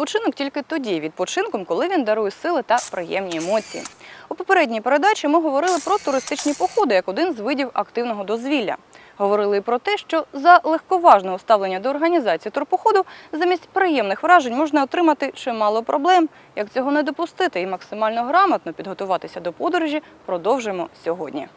відпочинок тільки тоді відпочинком, коли він дарує сили та приємні емоції. У попередній передачі ми говорили про туристичні походи як один з видів активного дозвілля. Говорили про те, що за легковажного ставлення до організації турпоходу замість приємних вражень можна отримати чимало проблем. Як цього не допустити і максимально грамотно підготуватися до подорожі, продовжимо сьогодні.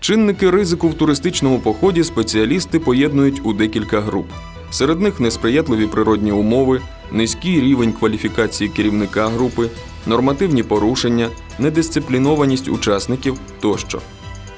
Чинники ризику в туристичному поході спеціалісти поєднують у декілька груп. Серед них несприятливі природні умови, низький рівень кваліфікації керівника групи, нормативні порушення, недисциплінованість учасників тощо.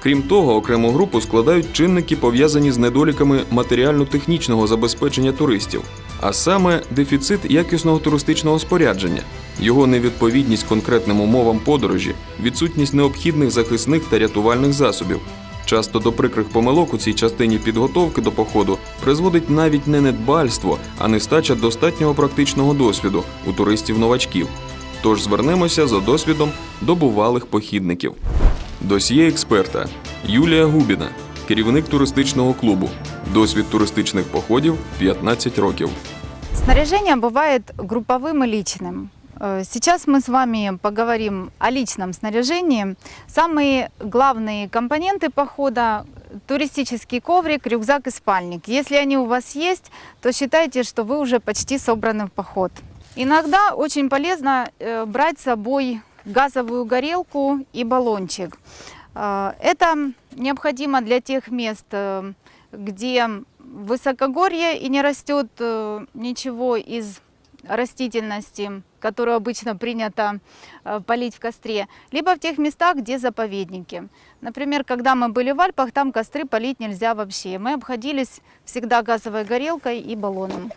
Крім того, окрему групу складають чинники, пов'язані з недоліками матеріально-технічного забезпечення туристів, а саме дефіцит якісного туристичного спорядження, його невідповідність конкретним умовам подорожі, відсутність необхідних захисних та рятувальних засобів. Часто до прикрих помилок у цій частині підготовки до походу призводить навіть не недбальство, а нестача достатнього практичного досвіду у туристів-новачків. Тож звернемося за досвідом до бувалих похідників. Досьє експерта Юлія Губіна, керівник туристичного клубу. Досвід туристичних походів 15 років. Снаряжение бывает групповым и личным. Э, Сейчас мы с вами поговорим о личном снаряжении. Самые главные компоненты похода – туристический коврик, рюкзак и спальник. Если они у вас есть, то считайте, что вы уже почти собраны в поход. Иногда очень полезно э, брать с собой газовую горелку и баллончик. Э, Это необходимо для тех мест, где высокогорье и не растет ничего из растительности, которую обычно принято э, полить в костре, либо в тех местах, где заповедники. Например, когда мы были в Альпах, там костры полить нельзя вообще. Мы обходились всегда газовой горелкой и баллоном.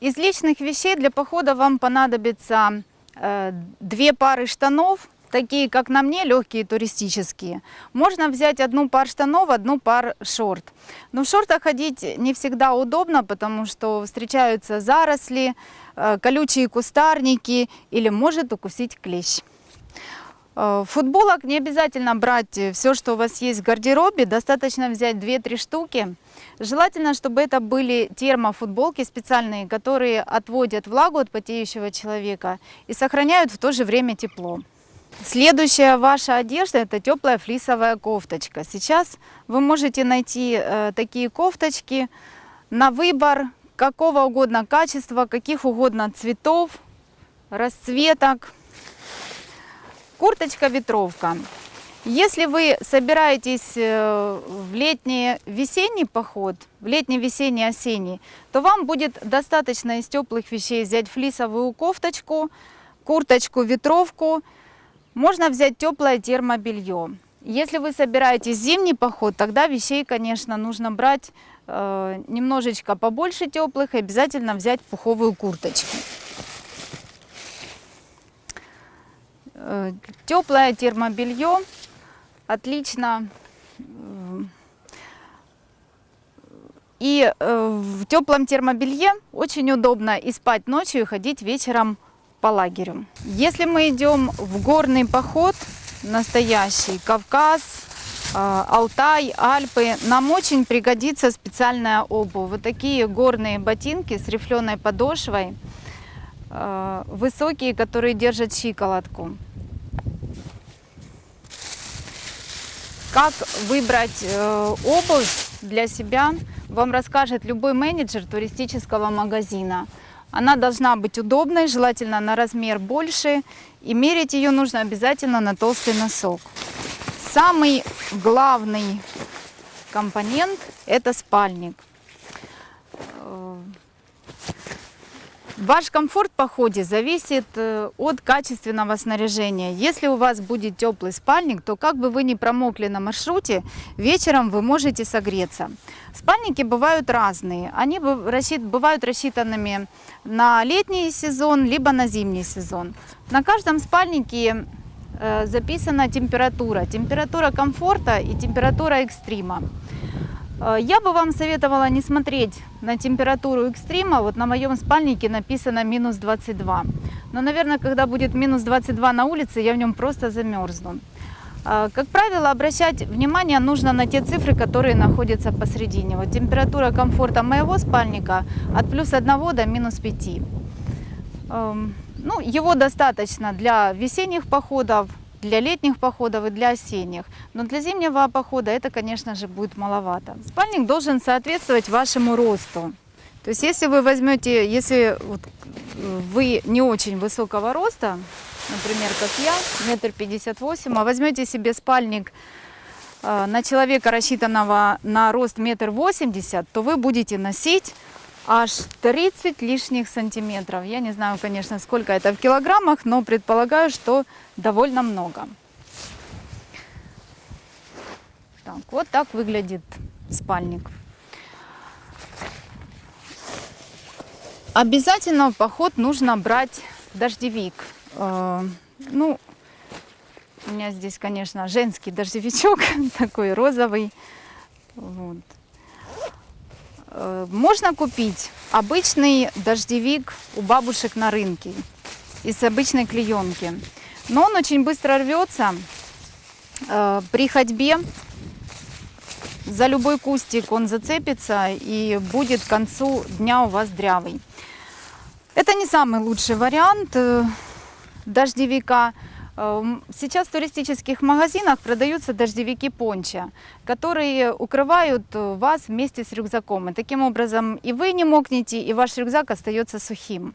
Из личных вещей для похода вам понадобится э, две пары штанов, такие как на мне, легкие туристические. Можно взять одну пар штанов, одну пар шорт. Но в шортах ходить не всегда удобно, потому что встречаются заросли, э, колючие кустарники или может укусить клещ. Э, Футболок не обязательно брать все, что у вас есть в гардеробе, достаточно взять 2-3 штуки. Желательно, чтобы это были термофутболки специальные, которые отводят влагу от потеющего человека и сохраняют в то же время тепло. Следующая ваша одежда это теплая флисовая кофточка. Сейчас вы можете найти э, такие кофточки на выбор какого угодно качества, каких угодно цветов, расцветок. Курточка-ветровка. Если вы собираетесь э, в летний весенний поход, в летний весенний осенний, то вам будет достаточно из теплых вещей взять флисовую кофточку, курточку, ветровку. Можно взять теплое термобелье. Если вы собираетесь зимний поход, тогда вещей, конечно, нужно брать э, немножечко побольше теплых и обязательно взять пуховую курточку. Э, Теплое термобелье отлично. э, И э, в теплом термобелье очень удобно и спать ночью, и ходить вечером по лагерю. Если мы идем в горный поход, настоящий Кавказ, э, Алтай, Альпы, нам очень пригодится специальная обувь. Вот такие горные ботинки с рифленой подошвой, э, высокие, которые держат щиколотку. Как выбрать э, обувь для себя, вам расскажет любой менеджер туристического магазина. Она должна быть удобной, желательно на размер больше, и мерить ее нужно обязательно на толстый носок. Самый главный компонент – это спальник. Ваш комфорт в походе зависит э, от качественного снаряжения. Если у вас будет теплый спальник, то как бы вы ни промокли на маршруте, вечером вы можете согреться. Спальники бывают разные. Они бывают рассчитанными на летний сезон, либо на зимний сезон. На каждом спальнике э, записана температура. Температура комфорта и температура экстрима. Э, Я бы вам советовала не смотреть на температуру экстрима. Вот на моем спальнике написано минус 22. Но, наверное, когда будет минус 22 на улице, я в нем просто замерзну. А, Как правило, обращать внимание нужно на те цифры, которые находятся посередине. Вот температура комфорта моего спальника от плюс 1 до минус 5. Эм, Ну, его достаточно для весенних походов, для летних походов и для осенних. Но для зимнего похода это, конечно же, будет маловато. Спальник должен соответствовать вашему росту. То есть если вы возьмете, если вот, э, вы не очень высокого роста, например, как я, метр пятьдесят восемь, а возьмете себе спальник э, на человека, рассчитанного на рост метр восемьдесят, то вы будете носить аж 30 лишних сантиметров. Я не знаю, конечно, сколько это в килограммах, но предполагаю, что довольно много. Так, вот так выглядит спальник. Обязательно в поход нужно брать дождевик. Э, Ну, у меня здесь, конечно, женский дождевичок, такой розовый. Вот. Можно купить обычный дождевик у бабушек на рынке из обычной клеенки. Но он очень быстро рвется. Э, При ходьбе за любой кустик он зацепится и будет к концу дня у вас дрявый. Это не самый лучший вариант э, дождевика. Э, м, Сейчас в туристических магазинах продаются дождевики понча, которые укрывают э, вас вместе с рюкзаком. И таким образом и вы не мокнете, и ваш рюкзак остается сухим.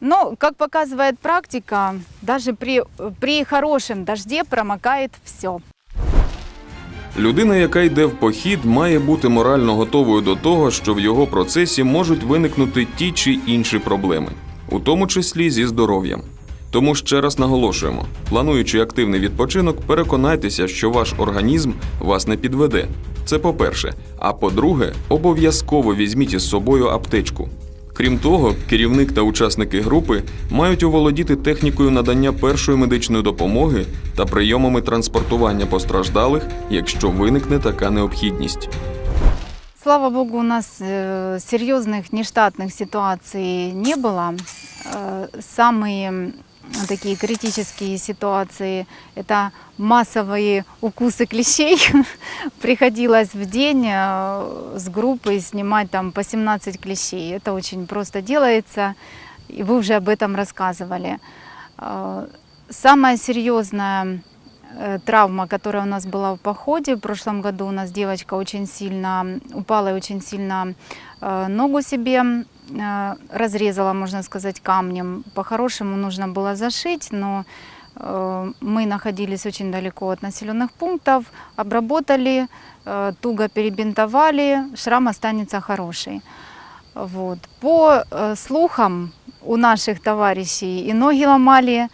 Но, как показывает практика, даже при, при хорошем дожде промокает все. Людина, яка йде в похід, має бути морально готовою до того, що в його процесі можуть виникнути ті чи інші проблеми, у тому числі зі здоров'ям. Тому ще раз наголошуємо: плануючи активний відпочинок, переконайтеся, що ваш організм вас не підведе. Це по-перше. А по-друге, обов'язково візьміть із собою аптечку. Крім того, керівник та учасники групи мають оволодіти технікою надання першої медичної допомоги та прийомами транспортування постраждалих, якщо виникне така необхідність. Слава богу, у нас э, серьезных нештатных ситуаций не было. Э, самые м, такие критические ситуации – это массовые укусы клещей. Приходилось в день э, с группой снимать там по 17 клещей. Это очень просто делается, и вы уже об этом рассказывали. Э, Самая серьезная э, травма, которая у нас была в походе. В прошлом году у нас девочка очень сильно упала и очень сильно ногу себе разрезала, можно сказать, камнем. По-хорошему нужно было зашить, но э, мы находились очень далеко от населенных пунктов, обработали, э, туго перебинтовали, шрам останется хороший. Вот. По э, слухам у наших товарищей и ноги ломали,